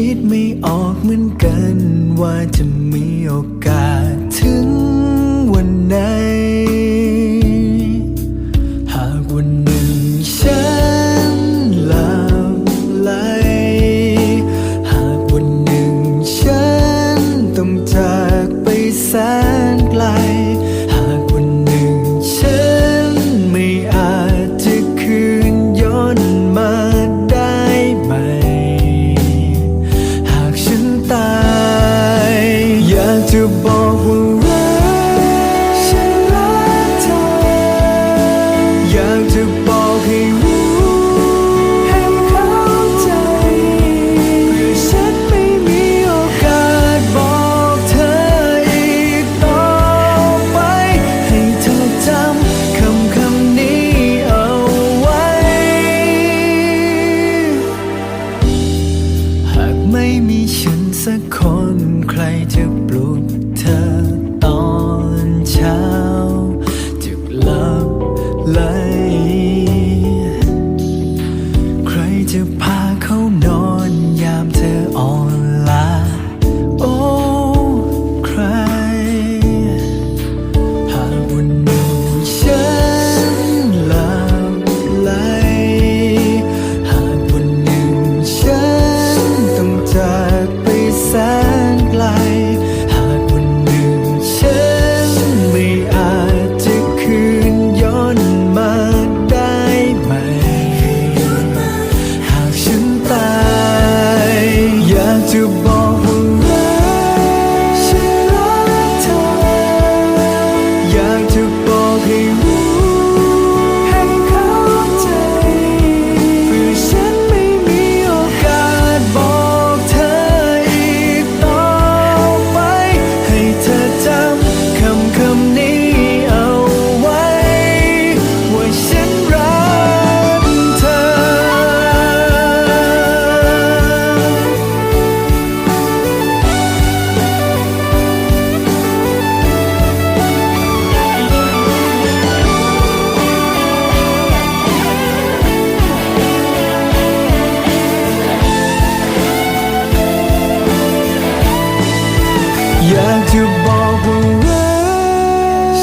คิดไม่ออกเหมือนกัน ว่าจะมีโอกาสถึงวันไหน หากวันหนึ่ง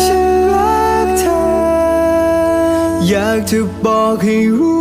ฉันรักเธออยากจะบอกให้รู้